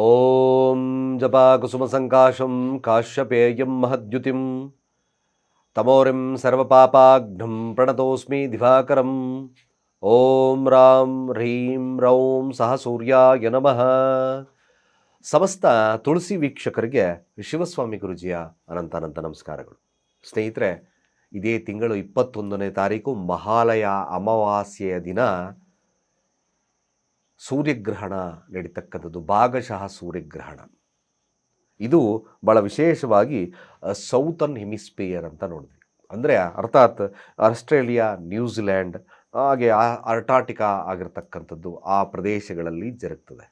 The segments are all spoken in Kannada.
ಓಂ ಜಪಾಕುಸುಮಸಂಕಾಶಂ ಕಾಶ್ಯಪೇಯಂ ಮಹದ್ಯುತಿಂ ತಮೋರಿಂ ಸರ್ವಪಾಪಾಘ್ನಂ ಪ್ರಣತೋಸ್ಮಿ ದಿವಾಕರಂ ಓಂ ರಾಂ ಹ್ರೀಂ ರೌಂ ಸಹ ಸೂರ್ಯಾಯ ನಮಃ ಸಮಸ್ತ ತುಳಸಿ ವೀಕ್ಷಕರಿಗೆ ಶಿವಸ್ವಾಮಿ ಗುರುಜಿಯ ಅನಂತ ಅನಂತ ನಮಸ್ಕಾರಗಳು. ಸ್ನೇಹಿತರೆ, ಇದೇ ತಿಂಗಳು ಇಪ್ಪತ್ತೊಂದನೇ ತಾರೀಕು ಮಹಾಲಯ ಅಮಾವಾಸ್ಯೆಯ ದಿನ. ಸೂರ್ಯಗ್ರಹಣ ನಡೀತಕ್ಕಂಥದ್ದು, ಭಾಗಶಃ ಸೂರ್ಯಗ್ರಹಣ. ಇದು ಭಾಳ ವಿಶೇಷವಾಗಿ ಸೌತರ್ನ್ ಹೆಮಿಸ್ಪಿಯರ್ ಅಂತ ನೋಡಿದ್ವಿ. ಅಂದರೆ ಅರ್ಥಾತ್ ಆಸ್ಟ್ರೇಲಿಯಾ ನ್ಯೂಜಿಲ್ಯಾಂಡ್ ಹಾಗೆ ಅರ್ಟಾಟಿಕಾ ಆಗಿರ್ತಕ್ಕಂಥದ್ದು ಆ ಪ್ರದೇಶಗಳಲ್ಲಿ ಜರುಗ್ತದೆ.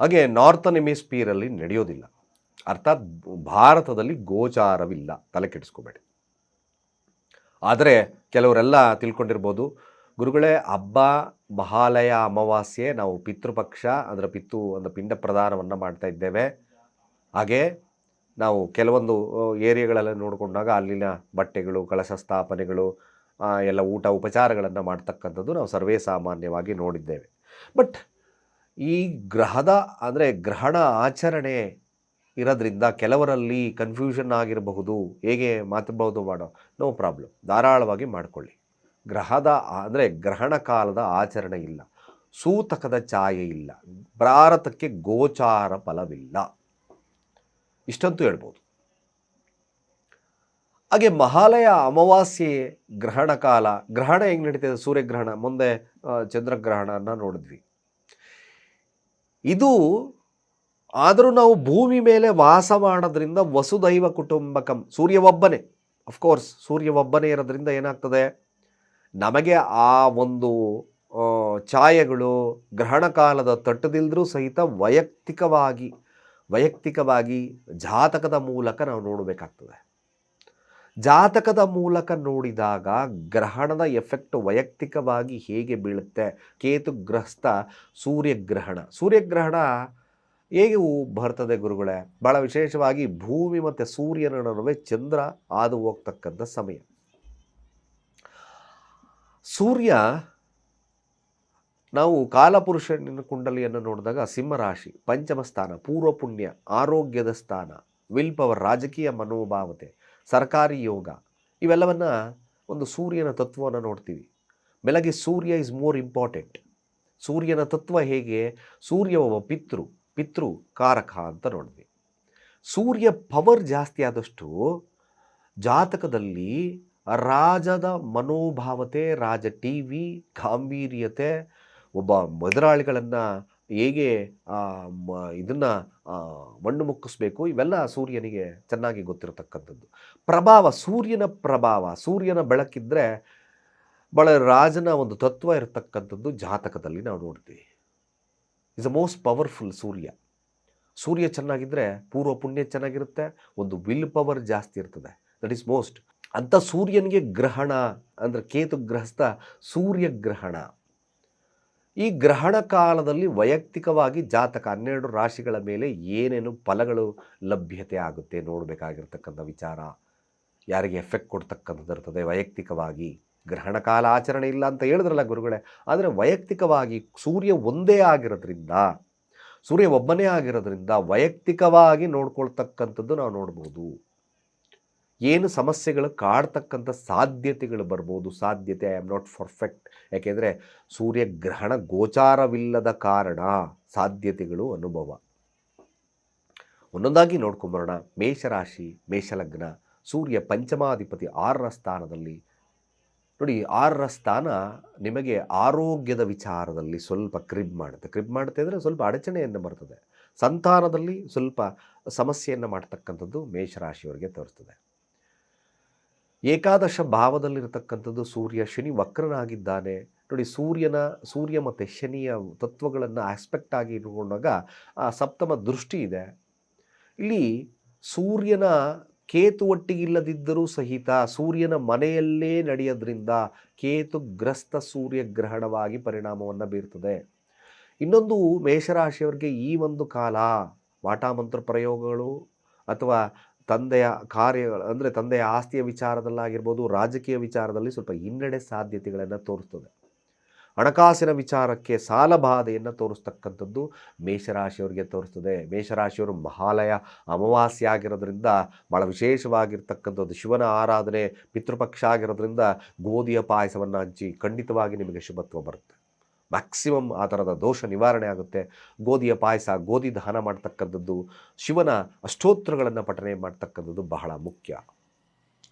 ಹಾಗೆ ನಾರ್ತನ್ ಹೆಮಿಸ್ಪಿಯರಲ್ಲಿ ನಡೆಯೋದಿಲ್ಲ. ಅರ್ಥಾತ್ ಭಾರತದಲ್ಲಿ ಗೋಚಾರವಿಲ್ಲ, ತಲೆ ಕೆಡಿಸ್ಕೋಬೇಡಿ. ಆದರೆ ಕೆಲವರೆಲ್ಲ ತಿಳ್ಕೊಂಡಿರ್ಬೋದು ಗುರುಗಳೇ, ಹಬ್ಬ, ಮಹಾಲಯ, ಅಮಾವಾಸ್ಯೆ ನಾವು ಪಿತೃಪಕ್ಷ ಅಂದರೆ ಪಿತ್ತು ಒಂದು ಪಿಂಡ ಪ್ರದಾನವನ್ನು ಮಾಡ್ತಾ ಇದ್ದೇವೆ. ಹಾಗೆ ನಾವು ಕೆಲವೊಂದು ಏರಿಯಾಗಳಲ್ಲಿ ನೋಡಿಕೊಂಡಾಗ ಅಲ್ಲಿನ ಬಟ್ಟೆಗಳು, ಕಳಶ ಸ್ಥಾಪನೆಗಳು ಎಲ್ಲ ಊಟ ಉಪಚಾರಗಳನ್ನು ಮಾಡ್ತಕ್ಕಂಥದ್ದು ನಾವು ಸರ್ವೇ ಸಾಮಾನ್ಯವಾಗಿ ನೋಡಿದ್ದೇವೆ. ಬಟ್ ಈ ಗ್ರಹದ ಅಂದರೆ ಗ್ರಹಣ ಆಚರಣೆ ಇರೋದ್ರಿಂದ ಕೆಲವರಲ್ಲಿ ಕನ್ಫ್ಯೂಷನ್ ಆಗಿರಬಹುದು. ಹೇಗೆ ಮಾತಬಹುದು ಮಾಡೋ ನೋ ಪ್ರಾಬ್ಲಮ್ ಧಾರಾಳವಾಗಿ ಮಾಡಿಕೊಳ್ಳಿ. ಗ್ರಹದ ಅಂದರೆ ಗ್ರಹಣ ಕಾಲದ ಆಚರಣೆ ಇಲ್ಲ. ಸೂತಕದ ಛಾಯೆ ಇಲ್ಲ. ಭಾರತಕ್ಕೆ ಗೋಚಾರ ಫಲವಿಲ್ಲ. ಇಷ್ಟಂತೂ ಹೇಳ್ಬೋದು. ಹಾಗೆ ಮಹಾಲಯ ಅಮಾವಾಸ್ಯೆ ಗ್ರಹಣ ಕಾಲ, ಗ್ರಹಣ ಹೆಂಗೆ ನಡೀತದೆ? ಸೂರ್ಯಗ್ರಹಣ, ಮುಂದೆ ಚಂದ್ರಗ್ರಹಣನ ನೋಡಿದ್ವಿ. ಇದು ಆದರೂ ನಾವು ಭೂಮಿ ಮೇಲೆ ವಾಸ ಮಾಡೋದ್ರಿಂದ ವಸುದೈವ ಕುಟುಂಬಕಂ ಸೂರ್ಯ ಒಬ್ಬನೇ ಅಫ್ಕೋರ್ಸ್ ಸೂರ್ಯ ಒಬ್ಬನೇ ಇರೋದ್ರಿಂದ ಏನಾಗ್ತದೆ? ನಮಗೆ ಆ ಒಂದು ಛಾಯೆಗಳು ಗ್ರಹಣ ಕಾಲದ ತಟ್ಟದಿಲ್ದರೂ ಸಹಿತ ವೈಯಕ್ತಿಕವಾಗಿ ವೈಯಕ್ತಿಕವಾಗಿ ಜಾತಕದ ಮೂಲಕ ನಾವು ನೋಡಬೇಕಾಗ್ತದೆ. ಜಾತಕದ ಮೂಲಕ ನೋಡಿದಾಗ ಗ್ರಹಣದ ಎಫೆಕ್ಟ್ ವೈಯಕ್ತಿಕವಾಗಿ ಹೇಗೆ ಬೀಳುತ್ತೆ? ಕೇತು ಕೇತುಗ್ರಸ್ತ ಸೂರ್ಯಗ್ರಹಣ. ಸೂರ್ಯಗ್ರಹಣ ಹೇಗೆ ಬರ್ತದೆ ಗುರುಗಳೇ? ಭಾಳ ವಿಶೇಷವಾಗಿ ಭೂಮಿ ಮತ್ತು ಸೂರ್ಯನ ನಡುವೆ ಚಂದ್ರ ಹಾದು ಹೋಗ್ತಕ್ಕಂಥ ಸಮಯ. ಸೂರ್ಯ ನಾವು ಕಾಲಪುರುಷನ ಕುಂಡಲಿಯನ್ನು ನೋಡಿದಾಗ ಸಿಂಹರಾಶಿ ಪಂಚಮ ಸ್ಥಾನ, ಪೂರ್ವ ಪುಣ್ಯ, ಆರೋಗ್ಯದ ಸ್ಥಾನ, ವಿಲ್ ಪವರ್, ರಾಜಕೀಯ ಮನೋಭಾವತೆ, ಸರ್ಕಾರಿ ಯೋಗ, ಇವೆಲ್ಲವನ್ನು ಒಂದು ಸೂರ್ಯನ ತತ್ವವನ್ನು ನೋಡ್ತೀವಿ. ಬೆಳಗ್ಗೆ ಸೂರ್ಯ ಇಸ್ ಮೋರ್ ಇಂಪಾರ್ಟೆಂಟ್ ಸೂರ್ಯನ ತತ್ವ ಹೇಗೆ? ಸೂರ್ಯ ಒಬ್ಬ ಪಿತೃ ಪಿತೃ ಕಾರಕ ಅಂತ ನೋಡಿದ್ವಿ ಸೂರ್ಯ ಪವರ್ ಜಾಸ್ತಿ ಆದಷ್ಟು ಜಾತಕದಲ್ಲಿ ರಾಜದ ಮನೋಭಾವತೆ, ರಾಜ ಟಿ ವಿ ಗಾಂಭೀರ್ಯತೆ, ಒಬ್ಬ ಮದುರಾಳಿಗಳನ್ನು ಹೇಗೆ ಇದನ್ನು ಮಣ್ಣು ಮುಕ್ಕಿಸ್ಬೇಕು, ಇವೆಲ್ಲ ಸೂರ್ಯನಿಗೆ ಚೆನ್ನಾಗಿ ಗೊತ್ತಿರತಕ್ಕಂಥದ್ದು. ಪ್ರಭಾವ, ಸೂರ್ಯನ ಪ್ರಭಾವ, ಸೂರ್ಯನ ಬೆಳಕಿದ್ರೆ ಬಹಳ ರಾಜನ ಒಂದು ತತ್ವ ಇರತಕ್ಕಂಥದ್ದು ಜಾತಕದಲ್ಲಿ ನಾವು ನೋಡ್ತೀವಿ. Is a most powerful Surya. Surya ಚೆನ್ನಾಗಿದ್ದರೆ ಪೂರ್ವ ಪುಣ್ಯ ಚೆನ್ನಾಗಿರುತ್ತೆ, ಒಂದು ವಿಲ್ ಪವರ್ ಜಾಸ್ತಿ ಇರ್ತದೆ. ದಟ್ ಈಸ್ ಮೋಸ್ಟ್ ಅಂಥ ಸೂರ್ಯನಿಗೆ ಗ್ರಹಣ ಅಂದರೆ ಕೇತು ಗ್ರಹಸ್ಥ ಸೂರ್ಯಗ್ರಹಣ. ಈ ಗ್ರಹಣ ಕಾಲದಲ್ಲಿ ವೈಯಕ್ತಿಕವಾಗಿ ಜಾತಕ ಹನ್ನೆರಡು ರಾಶಿಗಳ ಮೇಲೆ ಏನೇನು ಫಲಗಳು ಲಭ್ಯತೆ ಆಗುತ್ತೆ ನೋಡಬೇಕಾಗಿರ್ತಕ್ಕಂಥ ವಿಚಾರ. ಯಾರಿಗೆ ಎಫೆಕ್ಟ್ ಕೊಡ್ತಕ್ಕಂಥದ್ದು ಇರ್ತದೆ ವೈಯಕ್ತಿಕವಾಗಿ. ಗ್ರಹಣ ಕಾಲ ಆಚರಣೆ ಇಲ್ಲ ಅಂತ ಹೇಳಿದ್ರಲ್ಲ ಗುರುಗಳೇ, ಆದರೆ ವೈಯಕ್ತಿಕವಾಗಿ ಸೂರ್ಯ ಒಂದೇ ಆಗಿರೋದ್ರಿಂದ, ಸೂರ್ಯ ಒಬ್ಬನೇ ಆಗಿರೋದ್ರಿಂದ ವೈಯಕ್ತಿಕವಾಗಿ ನೋಡ್ಕೊಳ್ತಕ್ಕಂಥದ್ದು ನಾವು ನೋಡ್ಬೋದು. ಏನು ಸಮಸ್ಯೆಗಳು ಕಾಡ್ತಕ್ಕಂಥ ಸಾಧ್ಯತೆಗಳು ಬರ್ಬೋದು. ಸಾಧ್ಯತೆ ಐ ಆಮ್ ನಾಟ್ ಪರ್ಫೆಕ್ಟ್ ಯಾಕೆಂದರೆ ಸೂರ್ಯಗ್ರಹಣ ಗೋಚಾರವಿಲ್ಲದ ಕಾರಣ ಸಾಧ್ಯತೆಗಳು ಅನುಭವ. ಒಂದೊಂದಾಗಿ ನೋಡ್ಕೊಂಬರೋಣ. ಮೇಷರಾಶಿ, ಮೇಷಲಗ್ನ, ಸೂರ್ಯ ಪಂಚಮಾಧಿಪತಿ ಆರರ ಸ್ಥಾನದಲ್ಲಿ. ನೋಡಿ, ಆರರ ಸ್ಥಾನ ನಿಮಗೆ ಆರೋಗ್ಯದ ವಿಚಾರದಲ್ಲಿ ಸ್ವಲ್ಪ ಕ್ರಿಬ್ ಮಾಡುತ್ತೆ. ಕ್ರಿಬ್ ಮಾಡುತ್ತೆ ಅಂದರೆ ಸ್ವಲ್ಪ ಅಡಚಣೆಯನ್ನು ಬರ್ತದೆ. ಸಂತಾನದಲ್ಲಿ ಸ್ವಲ್ಪ ಸಮಸ್ಯೆಯನ್ನು ಮಾಡ್ತಕ್ಕಂಥದ್ದು ಮೇಷರಾಶಿಯವರಿಗೆ ತೋರಿಸ್ತದೆ. ಏಕಾದಶ ಭಾವದಲ್ಲಿರತಕ್ಕಂಥದ್ದು ಸೂರ್ಯ. ಶನಿ ವಕ್ರನಾಗಿದ್ದಾನೆ. ನೋಡಿ, ಸೂರ್ಯನ, ಸೂರ್ಯ ಮತ್ತು ಶನಿಯ ತತ್ವಗಳನ್ನು ಆಸ್ಪೆಕ್ಟ್ ಆಗಿ ಇಟ್ಕೊಂಡಾಗ, ಆ ಸಪ್ತಮ ದೃಷ್ಟಿ ಇದೆ. ಇಲ್ಲಿ ಸೂರ್ಯನ ಕೇತು ಒಟ್ಟಿಗಿಲ್ಲದಿದ್ದರೂ ಸಹಿತ ಸೂರ್ಯನ ಮನೆಯಲ್ಲೇ ನಡೆಯೋದ್ರಿಂದ ಕೇತುಗ್ರಸ್ತ ಸೂರ್ಯಗ್ರಹಣವಾಗಿ ಪರಿಣಾಮವನ್ನು ಬೀರ್ತದೆ. ಇನ್ನೊಂದು ಮೇಷರಾಶಿಯವರಿಗೆ ಈ ಒಂದು ಕಾಲ ವಾಟಾಮಂತ್ರ ಪ್ರಯೋಗಗಳು ಅಥವಾ ತಂದೆಯ ಕಾರ್ಯಗಳು, ಅಂದರೆ ತಂದೆಯ ಆಸ್ತಿಯ ವಿಚಾರದಲ್ಲಾಗಿರ್ಬೋದು, ರಾಜಕೀಯ ವಿಚಾರದಲ್ಲಿ ಸ್ವಲ್ಪ ಹಿನ್ನಡೆ ಸಾಧ್ಯತೆಗಳನ್ನು ತೋರಿಸ್ತದೆ. ಹಣಕಾಸಿನ ವಿಚಾರಕ್ಕೆ ಸಾಲಬಾಧೆಯನ್ನು ತೋರಿಸ್ತಕ್ಕಂಥದ್ದು ಮೇಷರಾಶಿಯವರಿಗೆ ತೋರಿಸ್ತದೆ. ಮೇಷರಾಶಿಯವರು ಮಹಾಲಯ ಅಮಾವಾಸ್ಯೆ ಆಗಿರೋದ್ರಿಂದ ಭಾಳ ವಿಶೇಷವಾಗಿರ್ತಕ್ಕಂಥದ್ದು ಶಿವನ ಆರಾಧನೆ, ಪಿತೃಪಕ್ಷ ಆಗಿರೋದ್ರಿಂದ ಗೋಧಿಯ ಪಾಯಸವನ್ನು ಹಂಚಿ ಖಂಡಿತವಾಗಿ ನಿಮಗೆ ಶುಭತ್ವ ಬರುತ್ತೆ. ಮ್ಯಾಕ್ಸಿಮಮ್ ಆ ಥರದ ದೋಷ ನಿವಾರಣೆ ಆಗುತ್ತೆ. ಗೋಧಿಯ ಪಾಯಸ, ಗೋಧಿ ದಹನ ಮಾಡ್ತಕ್ಕಂಥದ್ದು, ಶಿವನ ಅಷ್ಟೋತ್ರಗಳನ್ನು ಪಠನೆ ಮಾಡ್ತಕ್ಕಂಥದ್ದು ಬಹಳ ಮುಖ್ಯ.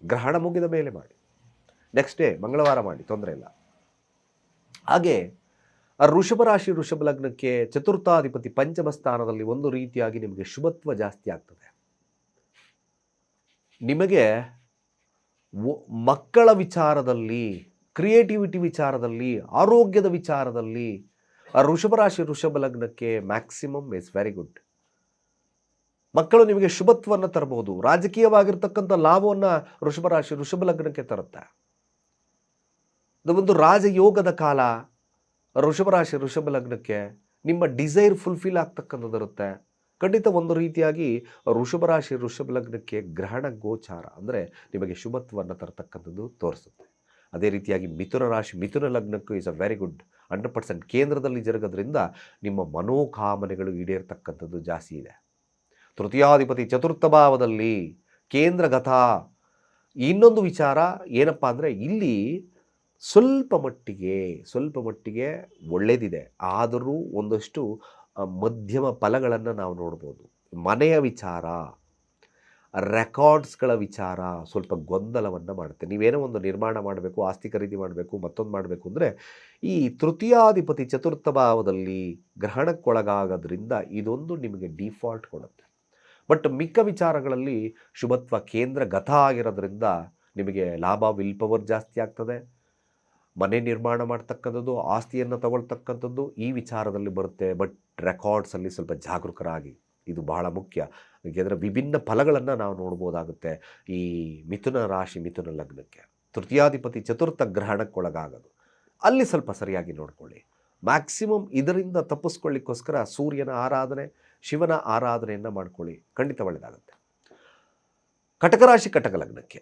ಗ್ರಹಣ ಮುಗಿದ ಮೇಲೆ ಮಾಡಿ. ನೆಕ್ಸ್ಟ್ ಡೇ ಮಂಗಳವಾರ ಮಾಡಿ, ತೊಂದರೆ ಇಲ್ಲ. ಹಾಗೆ ಋಷಭ ರಾಶಿ ಋಷಭ ಲಗ್ನಕ್ಕೆ ಚತುರ್ಥಾಧಿಪತಿ ಪಂಚಮ ಸ್ಥಾನದಲ್ಲಿ ಒಂದು ರೀತಿಯಾಗಿ ನಿಮಗೆ ಶುಭತ್ವ ಜಾಸ್ತಿ ಆಗ್ತದೆ. ನಿಮಗೆ ಮಕ್ಕಳ ವಿಚಾರದಲ್ಲಿ ಕ್ರಿಯೇಟಿವಿಟಿ ವಿಚಾರದಲ್ಲಿ, ಆರೋಗ್ಯದ ವಿಚಾರದಲ್ಲಿ ಋಷಭ ರಾಶಿ ಋಷಭ ಲಗ್ನಕ್ಕೆ ಮ್ಯಾಕ್ಸಿಮಮ್ ಇಸ್ ವೆರಿ ಗುಡ್ ಮಕ್ಕಳು ನಿಮಗೆ ಶುಭತ್ವವನ್ನು ತರಬಹುದು. ರಾಜಕೀಯವಾಗಿರ್ತಕ್ಕಂಥ ಲಾಭವನ್ನು ಋಷಭ ರಾಶಿ ಋಷಭ ಲಗ್ನಕ್ಕೆ ತರುತ್ತೆ. ಇದು ಒಂದು ರಾಜಯೋಗದ ಕಾಲ. ಋಷಭ ರಾಶಿ ಋಷಭ ಲಗ್ನಕ್ಕೆ ನಿಮ್ಮ ಡಿಸೈರ್ ಫುಲ್ಫಿಲ್ ಆಗ್ತಕ್ಕಂಥದ್ದು ಇರುತ್ತೆ. ಖಂಡಿತ ಒಂದು ರೀತಿಯಾಗಿ ಋಷಭ ರಾಶಿ ಋಷಭ ಲಗ್ನಕ್ಕೆ ಗ್ರಹಣ ಗೋಚಾರ ಅಂದರೆ ನಿಮಗೆ ಶುಭತ್ವವನ್ನು ತರತಕ್ಕಂಥದ್ದು ತೋರಿಸುತ್ತೆ. ಅದೇ ರೀತಿಯಾಗಿ ಮಿಥುನ ರಾಶಿ, ಮಿಥುನ ಲಗ್ನಕ್ಕೂ is a very good hundred percent ಕೇಂದ್ರದಲ್ಲಿ ಜರುಗೋದ್ರಿಂದ ನಿಮ್ಮ ಮನೋಕಾಮನೆಗಳು ಈಡೇರ್ತಕ್ಕಂಥದ್ದು ಜಾಸ್ತಿ ಇದೆ. ತೃತೀಯಾಧಿಪತಿ ಚತುರ್ಥ ಭಾವದಲ್ಲಿ ಕೇಂದ್ರಗತ ಇನ್ನೊಂದು ವಿಚಾರ ಏನಪ್ಪ ಅಂದರೆ ಇಲ್ಲಿ ಸ್ವಲ್ಪ ಮಟ್ಟಿಗೆ ಸ್ವಲ್ಪ ಮಟ್ಟಿಗೆ ಒಳ್ಳೆಯದಿದೆ ಆದರೂ ಒಂದಷ್ಟು ಮಧ್ಯಮ ಫಲಗಳನ್ನು ನಾವು ನೋಡ್ಬೋದು. ಮನೆಯ ವಿಚಾರ ರೆಕಾರ್ಡ್ಸ್ಗಳ ವಿಚಾರ ಸ್ವಲ್ಪ ಗೊಂದಲವನ್ನು ಮಾಡುತ್ತೆ. ನೀವೇನೋ ಒಂದು ನಿರ್ಮಾಣ ಮಾಡಬೇಕು, ಆಸ್ತಿ ಖರೀದಿ ಮಾಡಬೇಕು, ಮತ್ತೊಂದು ಮಾಡಬೇಕು ಅಂದರೆ ಈ ತೃತೀಯಾಧಿಪತಿ ಚತುರ್ಥ ಭಾವದಲ್ಲಿ ಗ್ರಹಣಕ್ಕೊಳಗಾಗೋದ್ರಿಂದ ಇದೊಂದು ನಿಮಗೆ ಡಿಫಾಲ್ಟ್ ಕೊಡುತ್ತೆ. ಬಟ್ ಮಿಕ್ಕ ವಿಚಾರಗಳಲ್ಲಿ ಶುಭತ್ವ ಕೇಂದ್ರ ಗತ ಆಗಿರೋದ್ರಿಂದ ನಿಮಗೆ ಲಾಭ, ವಿಲ್ ಪವರ್ ಜಾಸ್ತಿ ಆಗ್ತದೆ. ಮನೆ ನಿರ್ಮಾಣ ಮಾಡ್ತಕ್ಕಂಥದ್ದು, ಆಸ್ತಿಯನ್ನು ತಗೊಳ್ತಕ್ಕಂಥದ್ದು ಈ ವಿಚಾರದಲ್ಲಿ ಬರುತ್ತೆ. ಬಟ್ ರೆಕಾರ್ಡ್ಸಲ್ಲಿ ಸ್ವಲ್ಪ ಜಾಗರೂಕರಾಗಿ, ಇದು ಬಹಳ ಮುಖ್ಯ. ಏಕೆಂದರೆ ವಿಭಿನ್ನ ಫಲಗಳನ್ನು ನಾವು ನೋಡ್ಬೋದಾಗುತ್ತೆ ಈ ಮಿಥುನ ರಾಶಿ, ಮಿಥುನ ಲಗ್ನಕ್ಕೆ. ತೃತೀಯಾಧಿಪತಿ ಚತುರ್ಥ ಗ್ರಹಣಕ್ಕೊಳಗಾಗೋದು. ಅಲ್ಲಿ ಸ್ವಲ್ಪ ಸರಿಯಾಗಿ ನೋಡ್ಕೊಳ್ಳಿ. ಮ್ಯಾಕ್ಸಿಮಮ್ ಇದರಿಂದ ತಪ್ಪಿಸ್ಕೊಳ್ಳಿಕ್ಕೋಸ್ಕರ ಸೂರ್ಯನ ಆರಾಧನೆ, ಶಿವನ ಆರಾಧನೆಯನ್ನು ಮಾಡ್ಕೊಳ್ಳಿ. ಖಂಡಿತ ಒಳ್ಳೆಯದಾಗುತ್ತೆ ಕಟಕ ರಾಶಿ, ಕಟಕ ಲಗ್ನಕ್ಕೆ.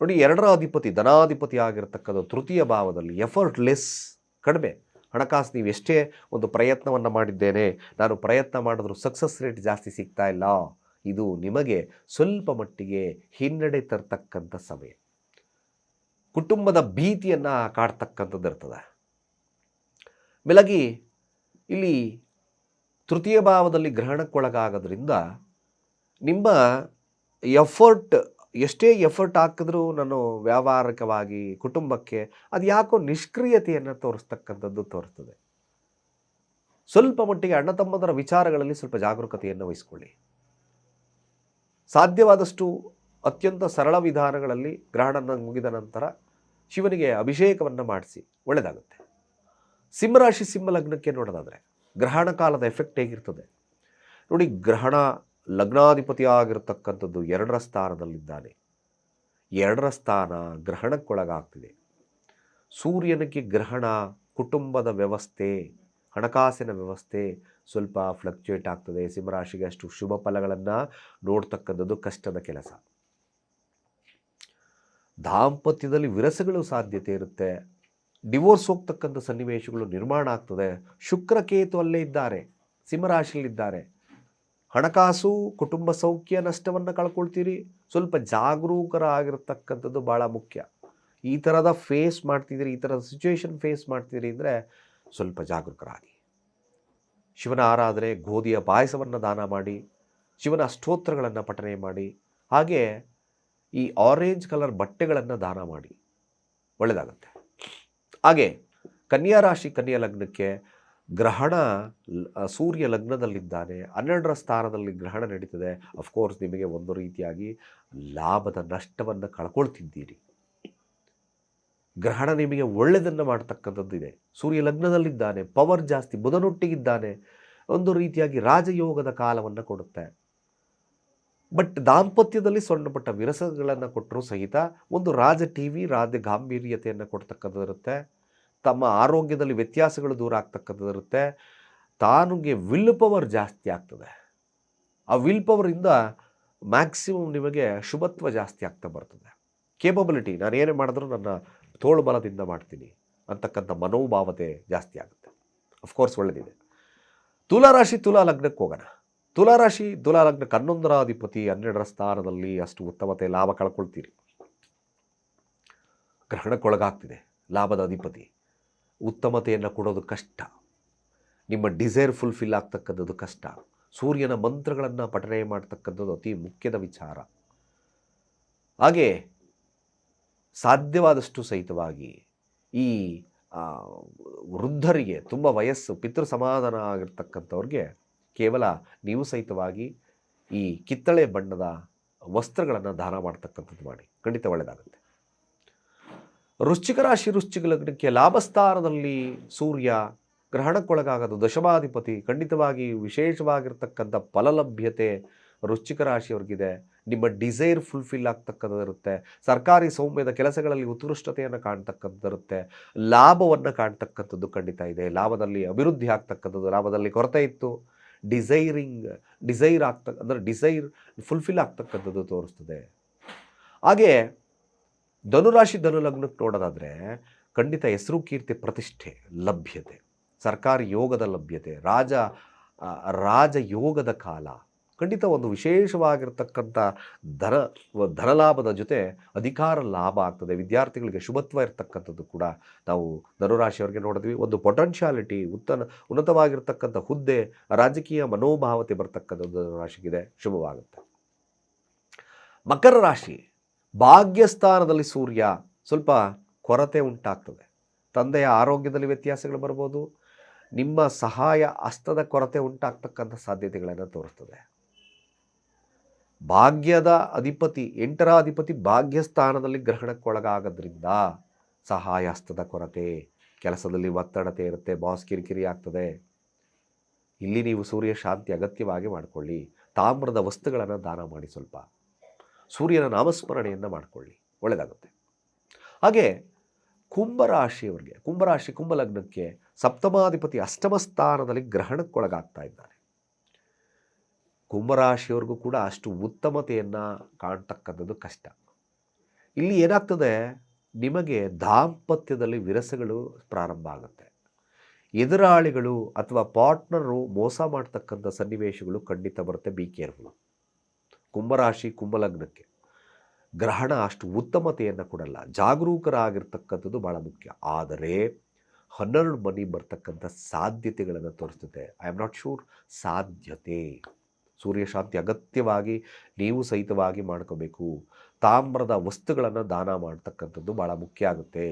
ನೋಡಿ, ಎರಡರ ಅಧಿಪತಿ ಧನಾಧಿಪತಿ ಆಗಿರತಕ್ಕಂಥ ತೃತೀಯ ಭಾವದಲ್ಲಿ ಎಫರ್ಟ್ಲೆಸ್ ಕಡಿಮೆ. ಹಣಕಾಸು, ನೀವು ಎಷ್ಟೇ ಒಂದು ಪ್ರಯತ್ನವನ್ನು ಮಾಡಿದ್ದೇನೆ, ನಾನು ಪ್ರಯತ್ನ ಮಾಡಿದ್ರೂ ಸಕ್ಸಸ್ ರೇಟ್ ಜಾಸ್ತಿ ಸಿಗ್ತಾ ಇಲ್ಲ. ಇದು ನಿಮಗೆ ಸ್ವಲ್ಪ ಮಟ್ಟಿಗೆ ಹಿನ್ನಡೆ ತರ್ತಕ್ಕಂಥ ಸಮಯ. ಕುಟುಂಬದ ಭೀತಿಯನ್ನು ಕಾಡ್ತಕ್ಕಂಥದ್ದು ಇರ್ತದೆ. ಬೆಳಗಿ ಇಲ್ಲಿ ತೃತೀಯ ಭಾವದಲ್ಲಿ ಗ್ರಹಣಕ್ಕೊಳಗಾಗೋದ್ರಿಂದ ನಿಮ್ಮ ಎಫರ್ಟ್, ಎಷ್ಟೇ ಎಫರ್ಟ್ ಹಾಕಿದ್ರೂ ನಾನು ವ್ಯಾವಹಾರಿಕವಾಗಿ ಕುಟುಂಬಕ್ಕೆ ಅದು ಯಾಕೋ ನಿಷ್ಕ್ರಿಯತೆಯನ್ನು ತೋರಿಸ್ತಕ್ಕಂಥದ್ದು ತೋರಿಸ್ತದೆ ಸ್ವಲ್ಪ ಮಟ್ಟಿಗೆ ಅಣ್ಣ ತಮ್ಮದರ ವಿಚಾರಗಳಲ್ಲಿ ಸ್ವಲ್ಪ ಜಾಗರೂಕತೆಯನ್ನು ವಹಿಸ್ಕೊಳ್ಳಿ. ಸಾಧ್ಯವಾದಷ್ಟು ಅತ್ಯಂತ ಸರಳ ವಿಧಾನಗಳಲ್ಲಿ ಗ್ರಹಣ ಮುಗಿದ ನಂತರ ಶಿವನಿಗೆ ಅಭಿಷೇಕವನ್ನು ಮಾಡಿಸಿ ಒಳ್ಳೆಯದಾಗುತ್ತೆ. ಸಿಂಹರಾಶಿ ಸಿಂಹ ಲಗ್ನಕ್ಕೆ ನೋಡೋದಾದರೆ ಗ್ರಹಣ ಕಾಲದ ಎಫೆಕ್ಟ್ ಹೇಗಿರ್ತದೆ? ನೋಡಿ, ಗ್ರಹಣ ಲಗ್ನಾಧಿಪತಿ ಆಗಿರತಕ್ಕಂಥದ್ದು ಎರಡರ ಸ್ಥಾನದಲ್ಲಿದ್ದಾನೆ. ಎರಡರ ಸ್ಥಾನ ಗ್ರಹಣಕ್ಕೊಳಗಾಗ್ತಿದೆ. ಸೂರ್ಯನಿಗೆ ಗ್ರಹಣ, ಕುಟುಂಬದ ವ್ಯವಸ್ಥೆ, ಹಣಕಾಸಿನ ವ್ಯವಸ್ಥೆ ಸ್ವಲ್ಪ ಫ್ಲಕ್ಚುಯೇಟ್ ಆಗ್ತದೆ. ಸಿಂಹರಾಶಿಗೆ ಅಷ್ಟು ಶುಭ ಫಲಗಳನ್ನು ನೋಡ್ತಕ್ಕಂಥದ್ದು ಕಷ್ಟದ ಕೆಲಸ. ದಾಂಪತ್ಯದಲ್ಲಿ ವಿರಸಗಳು ಸಾಧ್ಯತೆ ಇರುತ್ತೆ. ಡಿವೋರ್ಸ್ ಹೋಗ್ತಕ್ಕಂಥ ಸನ್ನಿವೇಶಗಳು ನಿರ್ಮಾಣ ಆಗ್ತದೆ. ಶುಕ್ರಕೇತು ಅಲ್ಲೇ ಇದ್ದಾರೆ. ಸಿಂಹರಾಶಿಯಲ್ಲಿದ್ದಾರೆ. ಹಣಕಾಸು, ಕುಟುಂಬ ಸೌಖ್ಯ ನಷ್ಟವನ್ನು ಕಳ್ಕೊಳ್ತೀರಿ. ಸ್ವಲ್ಪ ಜಾಗರೂಕರಾಗಿರ್ತಕ್ಕಂಥದ್ದು ಭಾಳ ಮುಖ್ಯ. ಈ ಥರದ ಫೇಸ್ ಮಾಡ್ತಿದ್ದೀರಿ, ಈ ಥರದ ಸಿಚುವೇಶನ್ ಫೇಸ್ ಮಾಡ್ತಿದ್ದೀರಿ ಅಂದರೆ ಸ್ವಲ್ಪ ಜಾಗರೂಕರಾಗಿ. ಶಿವನ ಆರಾಧನೆ, ಗೋಧಿಯ ಪಾಯಸವನ್ನು ದಾನ ಮಾಡಿ, ಶಿವನ ಅಷ್ಟೋತ್ತರಗಳನ್ನು ಪಠನೆ ಮಾಡಿ, ಹಾಗೆ ಈ ಆರೆಂಜ್ ಕಲರ್ ಬಟ್ಟೆಗಳನ್ನು ದಾನ ಮಾಡಿ. ಒಳ್ಳೆಯದಾಗುತ್ತೆ ಹಾಗೆ ಕನ್ಯಾ ರಾಶಿ, ಕನ್ಯಾ ಲಗ್ನಕ್ಕೆ ಗ್ರಹಣ ಸೂರ್ಯ ಲಗ್ನದಲ್ಲಿದ್ದಾನೆ. ಹನ್ನೆರಡರ ಸ್ಥಾನದಲ್ಲಿ ಗ್ರಹಣ ನಡೀತದೆ. ಅಫ್ಕೋರ್ಸ್ ನಿಮಗೆ ಒಂದು ರೀತಿಯಾಗಿ ಲಾಭದ ನಷ್ಟವನ್ನು ಕಳ್ಕೊಳ್ತಿದ್ದೀರಿ. ಗ್ರಹಣ ನಿಮಗೆ ಒಳ್ಳೆಯದನ್ನು ಮಾಡ್ತಕ್ಕಂಥದ್ದು ಇದೆ. ಸೂರ್ಯ ಲಗ್ನದಲ್ಲಿದ್ದಾನೆ, ಪವರ್ ಜಾಸ್ತಿ, ಬುಧನೊಟ್ಟಿಗಿದ್ದಾನೆ, ಒಂದು ರೀತಿಯಾಗಿ ರಾಜಯೋಗದ ಕಾಲವನ್ನು ಕೊಡುತ್ತೆ. ಬಟ್ ದಾಂಪತ್ಯದಲ್ಲಿ ಸಣ್ಣ ಪುಟ್ಟ ವಿರಸಗಳನ್ನು ಕೊಟ್ಟರೂ ಸಹಿತ ಒಂದು ರಾಜ ಟಿ ವಿ ರಾಜ ಗಾಂಭೀರ್ಯತೆಯನ್ನು ಕೊಡ್ತಕ್ಕಂಥದ್ದಿರುತ್ತೆ ತಮ್ಮ ಆರೋಗ್ಯದಲ್ಲಿ ವ್ಯತ್ಯಾಸಗಳು ದೂರ ಆಗ್ತಕ್ಕಂಥದ್ದಿರುತ್ತೆ ತಾನುಗೆ ವಿಲ್ ಪವರ್ ಜಾಸ್ತಿ ಆಗ್ತದೆ. ಆ ವಿಲ್ ಪವರಿಂದ ಮ್ಯಾಕ್ಸಿಮಮ್ ನಿಮಗೆ ಶುಭತ್ವ ಜಾಸ್ತಿ ಆಗ್ತಾ ಬರ್ತದೆ. ಕೇಪಬಿಲಿಟಿ ನಾನು ಏನೇ ಮಾಡಿದ್ರೂ ನನ್ನ ತೋಳು ಬಲದಿಂದ ಮಾಡ್ತೀನಿ ಅಂತಕ್ಕಂಥ ಮನೋಭಾವತೆ ಜಾಸ್ತಿ ಆಗುತ್ತೆ. ಅಫ್ಕೋರ್ಸ್ ಒಳ್ಳೆದಿದೆ. ತುಲಾರಾಶಿ ತುಲಾ ಲಗ್ನಕ್ಕೆ ಹೋಗೋಣ. ತುಲಾರಾಶಿ ತುಲಾ ಲಗ್ನಕ್ಕೆ ಹನ್ನೊಂದರ ಅಧಿಪತಿ ಹನ್ನೆರಡರ ಸ್ಥಾನದಲ್ಲಿ ಅಷ್ಟು ಉತ್ತಮತೆ, ಲಾಭ ಕಳ್ಕೊಳ್ತೀರಿ. ಗ್ರಹಣಕ್ಕೊಳಗಾಗ್ತಿದೆ. ಲಾಭದ ಅಧಿಪತಿ. ಉತ್ತಮತೆಯನ್ನು ಕೊಡೋದು ಕಷ್ಟ. ನಿಮ್ಮ ಡಿಸೈರ್ ಫುಲ್ಫಿಲ್ ಆಗ್ತಕ್ಕಂಥದ್ದು ಕಷ್ಟ. ಸೂರ್ಯನ ಮಂತ್ರಗಳನ್ನು ಪಠನೆ ಮಾಡ್ತಕ್ಕಂಥದ್ದು ಅತಿ ಮುಖ್ಯದ ವಿಚಾರ. ಹಾಗೆ ಸಾಧ್ಯವಾದಷ್ಟು ಸಹಿತವಾಗಿ ಈ ವೃದ್ಧರಿಗೆ, ತುಂಬ ವಯಸ್ಸು ಪಿತೃ ಸಮಾಧಾನ ಆಗಿರ್ತಕ್ಕಂಥವ್ರಿಗೆ ಕೇವಲ ನೀವು ಸಹಿತವಾಗಿ ಈ ಕಿತ್ತಳೆ ಬಣ್ಣದ ವಸ್ತ್ರಗಳನ್ನು ದಾನ ಮಾಡ್ತಕ್ಕಂಥದ್ದು ಮಾಡಿ. ಖಂಡಿತ ಒಳ್ಳೆಯದಾಗುತ್ತೆ. ವೃಶ್ಚಿಕ ರಾಶಿ, ವೃಶ್ಚಿಕ ಲಾಭಸ್ಥಾನದಲ್ಲಿ ಸೂರ್ಯ ಗ್ರಹಣಕ್ಕೊಳಗಾಗದು. ದಶಮಾಧಿಪತಿ ಖಂಡಿತವಾಗಿ ವಿಶೇಷವಾಗಿರ್ತಕ್ಕಂಥ ಫಲಲಭ್ಯತೆ ವೃಶ್ಚಿಕ ರಾಶಿಯವ್ರಿಗಿದೆ. ನಿಮ್ಮ ಡಿಸೈರ್ ಫುಲ್ಫಿಲ್ ಆಗ್ತಕ್ಕಂಥದ್ದಿರುತ್ತೆ ಸರ್ಕಾರಿ ಸೌಮ್ಯದ ಕೆಲಸಗಳಲ್ಲಿ ಉತ್ಕೃಷ್ಟತೆಯನ್ನು ಕಾಣ್ತಕ್ಕಂಥದ್ದಿರುತ್ತೆ ಲಾಭವನ್ನು ಕಾಣ್ತಕ್ಕಂಥದ್ದು ಖಂಡಿತ ಇದೆ. ಲಾಭದಲ್ಲಿ ಅಭಿವೃದ್ಧಿ ಆಗ್ತಕ್ಕಂಥದ್ದು, ಲಾಭದಲ್ಲಿ ಕೊರತೆ ಇತ್ತು. ಡಿಸೈರಿಂಗ್ ಡಿಸೈರ್ ಆಗ್ತ, ಅಂದರೆ ಡಿಸೈರ್ ಫುಲ್ಫಿಲ್ ಆಗ್ತಕ್ಕಂಥದ್ದು ತೋರಿಸ್ತದೆ. ಹಾಗೆ ಧನುರಾಶಿ ಧನುಲಗ್ನಕ್ಕೆ ನೋಡೋದಾದರೆ ಖಂಡಿತ ಹೆಸರು ಕೀರ್ತಿ ಪ್ರತಿಷ್ಠೆ ಲಭ್ಯತೆ. ಸರ್ಕಾರಿ ಯೋಗದ ಲಭ್ಯತೆ. ರಾಜ ರಾಜಯೋಗದ ಕಾಲ. ಖಂಡಿತ ಒಂದು ವಿಶೇಷವಾಗಿರ್ತಕ್ಕಂಥ ಧನ ಧನಲಾಭದ ಜೊತೆ ಅಧಿಕಾರ ಲಾಭ ಆಗ್ತದೆ. ವಿದ್ಯಾರ್ಥಿಗಳಿಗೆ ಶುಭತ್ವ ಇರತಕ್ಕಂಥದ್ದು ಕೂಡ ನಾವು ಧನುರಾಶಿಯವರಿಗೆ ನೋಡಿದ್ವಿ. ಒಂದು ಪೊಟೆನ್ಷಿಯಾಲಿಟಿ ಉತ್ತನ, ಉನ್ನತವಾಗಿರ್ತಕ್ಕಂಥ ಹುದ್ದೆ, ರಾಜಕೀಯ ಮನೋಭಾವತೆ ಬರ್ತಕ್ಕಂಥದ್ದು ಧನುರಾಶಿಗಿದೆ. ಶುಭವಾಗುತ್ತೆ. ಮಕರ ರಾಶಿ, ಭಾಗ್ಯಸ್ಥಾನದಲ್ಲಿ ಸೂರ್ಯ ಸ್ವಲ್ಪ ಕೊರತೆ ಉಂಟಾಗ್ತದೆ. ತಂದೆಯ ಆರೋಗ್ಯದಲ್ಲಿ ವ್ಯತ್ಯಾಸಗಳು ಬರ್ಬೋದು. ನಿಮ್ಮ ಸಹಾಯ ಹಸ್ತದ ಕೊರತೆ ಉಂಟಾಗ್ತಕ್ಕಂಥ ಸಾಧ್ಯತೆಗಳನ್ನು ತೋರಿಸ್ತದೆ. ಭಾಗ್ಯದ ಅಧಿಪತಿ, ಎಂಟರ ಅಧಿಪತಿ ಭಾಗ್ಯಸ್ಥಾನದಲ್ಲಿ ಗ್ರಹಣಕ್ಕೊಳಗಾಗೋದ್ರಿಂದ ಸಹಾಯ ಹಸ್ತದ ಕೊರತೆ, ಕೆಲಸದಲ್ಲಿ ಒತ್ತಡತೆ ಇರುತ್ತೆ, ಬಾಸ್ ಕಿರಿಕಿರಿ ಆಗ್ತದೆ. ಇಲ್ಲಿ ನೀವು ಸೂರ್ಯ ಶಾಂತಿ ಅಗತ್ಯವಾಗಿ ಮಾಡಿಕೊಳ್ಳಿ. ತಾಮ್ರದ ವಸ್ತುಗಳನ್ನು ದಾನ ಮಾಡಿ ಸ್ವಲ್ಪ. ಸೂರ್ಯನ ನಾಮಸ್ಮರಣೆಯನ್ನು ಮಾಡಿಕೊಳ್ಳಿ. ಒಳ್ಳೆಯದಾಗುತ್ತೆ ಹಾಗೆ ಕುಂಭರಾಶಿಯವರಿಗೆ, ಕುಂಭರಾಶಿ, ಕುಂಭಲಗ್ನಕ್ಕೆ ಸಪ್ತಮಾಧಿಪತಿ ಅಷ್ಟಮ ಸ್ಥಾನದಲ್ಲಿ ಗ್ರಹಣಕ್ಕೊಳಗಾಗ್ತಾ ಇದ್ದಾನೆ ಕುಂಭರಾಶಿಯವ್ರಿಗೂ ಕೂಡ ಅಷ್ಟು ಉತ್ತಮತೆಯನ್ನು ಕಾಣ್ತಕ್ಕಂಥದ್ದು ಕಷ್ಟ. ಇಲ್ಲಿ ಏನಾಗ್ತದೆ? ನಿಮಗೆ ದಾಂಪತ್ಯದಲ್ಲಿ ವಿರಸಗಳು ಪ್ರಾರಂಭ ಆಗುತ್ತೆ. ಎದುರಾಳಿಗಳು ಅಥವಾ ಪಾರ್ಟ್ನರು ಮೋಸ ಮಾಡ್ತಕ್ಕಂಥ ಸನ್ನಿವೇಶಗಳು ಖಂಡಿತ ಬರುತ್ತೆ. Be careful. ಕುಂಭರಾಶಿ, ಕುಂಭಲಗ್ನಕ್ಕೆ. ಗ್ರಹಣ ಅಷ್ಟು ಉತ್ತಮತೆಯನ್ನು ಕೊಡಲ್ಲ. ಜಾಗರೂಕರಾಗಿರ್ತಕ್ಕಂಥದ್ದು ಭಾಳ ಮುಖ್ಯ. ಆದರೆ ಹನ್ನೆರಡು ಮನಿ ಬರ್ತಕ್ಕಂಥ ಸಾಧ್ಯತೆಗಳನ್ನು ತೋರಿಸ್ತದೆ. ಐ ಆಮ್ ನಾಟ್ ಶೂರ್ ಸಾಧ್ಯತೆ. ಸೂರ್ಯ ಶಾಂತಿ ಅಗತ್ಯವಾಗಿ ನೀವು ಸಹಿತವಾಗಿ ಮಾಡ್ಕೋಬೇಕು. ತಾಮ್ರದ ವಸ್ತುಗಳನ್ನು ದಾನ ಮಾಡ್ತಕ್ಕಂಥದ್ದು ಭಾಳ ಮುಖ್ಯ ಆಗುತ್ತೆ.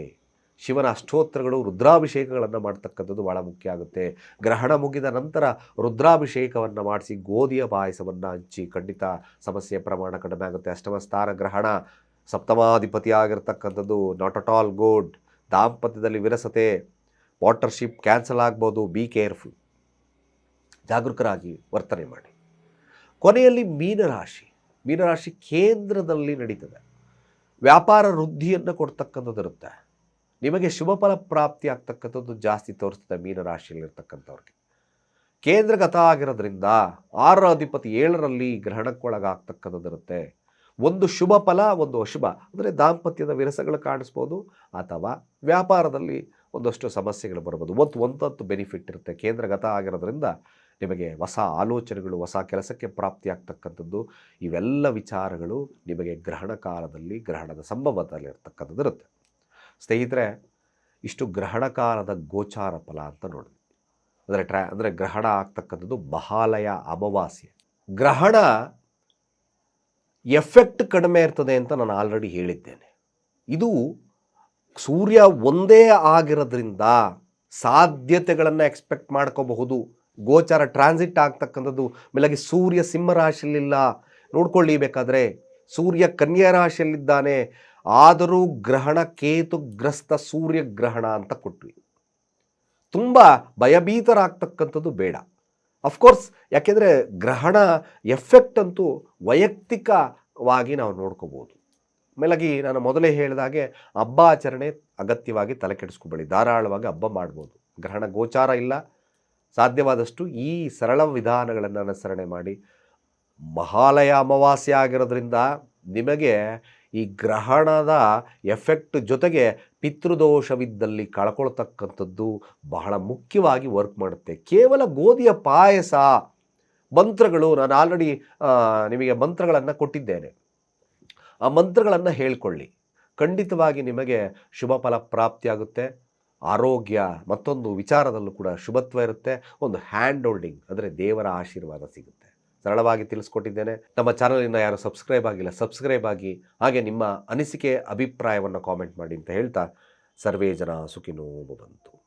ಶಿವನ ಅಷ್ಟೋತ್ತರಗಳು ರುದ್ರಾಭಿಷೇಕಗಳನ್ನು ಮಾಡ್ತಕ್ಕಂಥದ್ದು ಭಾಳ ಮುಖ್ಯ ಆಗುತ್ತೆ. ಗ್ರಹಣ ಮುಗಿದ ನಂತರ ರುದ್ರಾಭಿಷೇಕವನ್ನು ಮಾಡಿಸಿ ಗೋಧಿಯ ಪಾಯಸವನ್ನು ಹಂಚಿ ಖಂಡಿತ ಸಮಸ್ಯೆ ಪ್ರಮಾಣ ಕಡಿಮೆ ಆಗುತ್ತೆ. ಅಷ್ಟಮ ಸ್ಥಾನ ಗ್ರಹಣ ಸಪ್ತಮಾಧಿಪತಿ ಆಗಿರ್ತಕ್ಕಂಥದ್ದು ನಾಟ್ ಅಟ್ ಆಲ್ ಗುಡ್ ದಾಂಪತ್ಯದಲ್ಲಿ ವಿರಸತೆ, ವಾಟರ್ಶಿಪ್ ಕ್ಯಾನ್ಸಲ್ ಆಗ್ಬೋದು ಬಿ ಕೇರ್ಫುಲ್ ಜಾಗರೂಕರಾಗಿ ವರ್ತನೆ ಮಾಡಿ. ಕೊನೆಯಲ್ಲಿ ಮೀನರಾಶಿ. ಮೀನರಾಶಿ ಕೇಂದ್ರದಲ್ಲಿ ನಡೀತದೆ. ವ್ಯಾಪಾರ ವೃದ್ಧಿಯನ್ನು ಕೊಡ್ತಕ್ಕಂಥದ್ದು ಇರುತ್ತೆ. ನಿಮಗೆ ಶುಭ ಫಲ ಪ್ರಾಪ್ತಿ ಆಗ್ತಕ್ಕಂಥದ್ದು ಜಾಸ್ತಿ ತೋರಿಸ್ತದೆ ಮೀನರಾಶಿಯಲ್ಲಿರ್ತಕ್ಕಂಥವ್ರಿಗೆ. ಕೇಂದ್ರಗತ ಆಗಿರೋದ್ರಿಂದ ಆರರ ಅಧಿಪತಿ ಏಳರಲ್ಲಿ ಗ್ರಹಣಕ್ಕೊಳಗಾಗ್ತಕ್ಕಂಥದ್ದು ಇರುತ್ತೆ. ಒಂದು ಶುಭ ಫಲ, ಒಂದು ಅಶುಭ. ಅಂದರೆ ದಾಂಪತ್ಯದ ವಿರಸಗಳು ಕಾಣಿಸ್ಬೋದು, ಅಥವಾ ವ್ಯಾಪಾರದಲ್ಲಿ ಒಂದಷ್ಟು ಸಮಸ್ಯೆಗಳು ಬರ್ಬೋದು. ಒಂದು, ಒಂದಂತೂ ಬೆನಿಫಿಟ್ ಇರುತ್ತೆ. ಕೇಂದ್ರಗತ ಆಗಿರೋದ್ರಿಂದ ನಿಮಗೆ ಹೊಸ ಆಲೋಚನೆಗಳು, ಹೊಸ ಕೆಲಸಕ್ಕೆ ಪ್ರಾಪ್ತಿಯಾಗ್ತಕ್ಕಂಥದ್ದು, ಇವೆಲ್ಲ ವಿಚಾರಗಳು ನಿಮಗೆ ಗ್ರಹಣ ಕಾಲದಲ್ಲಿ, ಗ್ರಹಣದ ಸಂಭವದಲ್ಲಿ ಇರ್ತಕ್ಕಂಥದ್ದು ಇರುತ್ತೆ. ಸ್ನೇಹಿತರೆ, ಇಷ್ಟು ಗ್ರಹಣ ಕಾಲದ ಗೋಚಾರ ಫಲ ಅಂತ ನೋಡಿದ್ವಿ ಅಂದರೆ ಟ್ರಾ, ಅಂದರೆ ಗ್ರಹಣ ಆಗ್ತಕ್ಕಂಥದ್ದು ಮಹಾಲಯ ಅಮಾವಾಸ್ಯೆ. ಗ್ರಹಣ ಎಫೆಕ್ಟ್ ಕಡಿಮೆ ಇರ್ತದೆ ಅಂತ ನಾನು ಆಲ್ರೆಡಿ ಹೇಳಿದ್ದೇನೆ. ಇದು ಸೂರ್ಯ ಒಂದೇ ಆಗಿರೋದ್ರಿಂದ ಸಾಧ್ಯತೆಗಳನ್ನು ಎಕ್ಸ್ಪೆಕ್ಟ್ ಮಾಡ್ಕೋಬಹುದು. ಗೋಚಾರ ಟ್ರಾನ್ಸಿಟ್ ಆಗ್ತಕ್ಕಂಥದ್ದು. ಮೇಲಾಗಿ ಸೂರ್ಯ ಸಿಂಹ ರಾಶಿಯಲ್ಲಿಲ್ಲ. ನೋಡ್ಕೊಳ್ಳಿ ಬೇಕಾದರೆ, ಸೂರ್ಯ ಕನ್ಯಾ ರಾಶಿಯಲ್ಲಿದ್ದಾನೆ. ಆದರೂ ಗ್ರಹಣ ಕೇತುಗ್ರಸ್ತ ಸೂರ್ಯ ಗ್ರಹಣ ಅಂತ ಕೊಟ್ವಿ. ತುಂಬ ಭಯಭೀತರಾಗ್ತಕ್ಕಂಥದ್ದು ಬೇಡ. ಅಫ್ಕೋರ್ಸ್ ಯಾಕೆಂದರೆ ಗ್ರಹಣ ಎಫೆಕ್ಟ್ ಅಂತೂ ವೈಯಕ್ತಿಕವಾಗಿ ನಾವು ನೋಡ್ಕೋಬೋದು. ಮೇಲಾಗಿ ನಾನು ಮೊದಲೇ ಹೇಳಿದಾಗೆ ಹಬ್ಬ ಆಚರಣೆ ಅಗತ್ಯವಾಗಿ ತಲೆ ಕೆಡಿಸ್ಕೊಬೇಡಿ. ಧಾರಾಳವಾಗಿ ಹಬ್ಬ ಮಾಡ್ಬೋದು. ಗ್ರಹಣ ಗೋಚಾರ ಇಲ್ಲ. ಸಾಧ್ಯವಾದಷ್ಟು ಈ ಸರಳ ವಿಧಾನಗಳನ್ನು ಅನುಸರಣೆ ಮಾಡಿ. ಮಹಾಲಯ ಅಮಾವಾಸ್ಯೆ ಆಗಿರೋದ್ರಿಂದ ನಿಮಗೆ ಈ ಗ್ರಹಣದ ಎಫೆಕ್ಟ್ ಜೊತೆಗೆ ಪಿತೃದೋಷವಿದ್ದಲ್ಲಿ ಕಳ್ಕೊಳ್ತಕ್ಕಂಥದ್ದು ಬಹಳ ಮುಖ್ಯವಾಗಿ ವರ್ಕ್ ಮಾಡುತ್ತೆ. ಕೇವಲ ಗೋಧಿಯ ಪಾಯಸ ಮಂತ್ರಗಳು ನಾನು ಆಲ್ರೆಡಿ ನಿಮಗೆ ಮಂತ್ರಗಳನ್ನು ಕೊಟ್ಟಿದ್ದೇನೆ. ಆ ಮಂತ್ರಗಳನ್ನು ಹೇಳ್ಕೊಳ್ಳಿ. ಖಂಡಿತವಾಗಿ ನಿಮಗೆ ಶುಭ ಫಲ ಪ್ರಾಪ್ತಿಯಾಗುತ್ತೆ. ಆರೋಗ್ಯ ಮತ್ತೊಂದು ವಿಚಾರದಲ್ಲೂ ಕೂಡ ಶುಭತ್ವ ಇರುತ್ತೆ. ಒಂದು ಹ್ಯಾಂಡ್ ಹೋಲ್ಡಿಂಗ್ ಅಂದರೆ ದೇವರ ಆಶೀರ್ವಾದ ಸಿಗುತ್ತೆ. ಸರಳವಾಗಿ ತಿಳಿಸ್ಕೊಟ್ಟಿದ್ದೇನೆ. ನಮ್ಮ ಚಾನಲಿಂದ ಯಾರು ಸಬ್ಸ್ಕ್ರೈಬ್ ಆಗಿಲ್ಲ ಸಬ್ಸ್ಕ್ರೈಬ್ ಆಗಿ ಹಾಗೆ ನಿಮ್ಮ ಅನಿಸಿಕೆ, ಅಭಿಪ್ರಾಯವನ್ನು ಕಾಮೆಂಟ್ ಮಾಡಿ ಅಂತ ಹೇಳ್ತಾ ಸರ್ವೇ ಜನ ಸುಖಿನೋ ಬಂತು.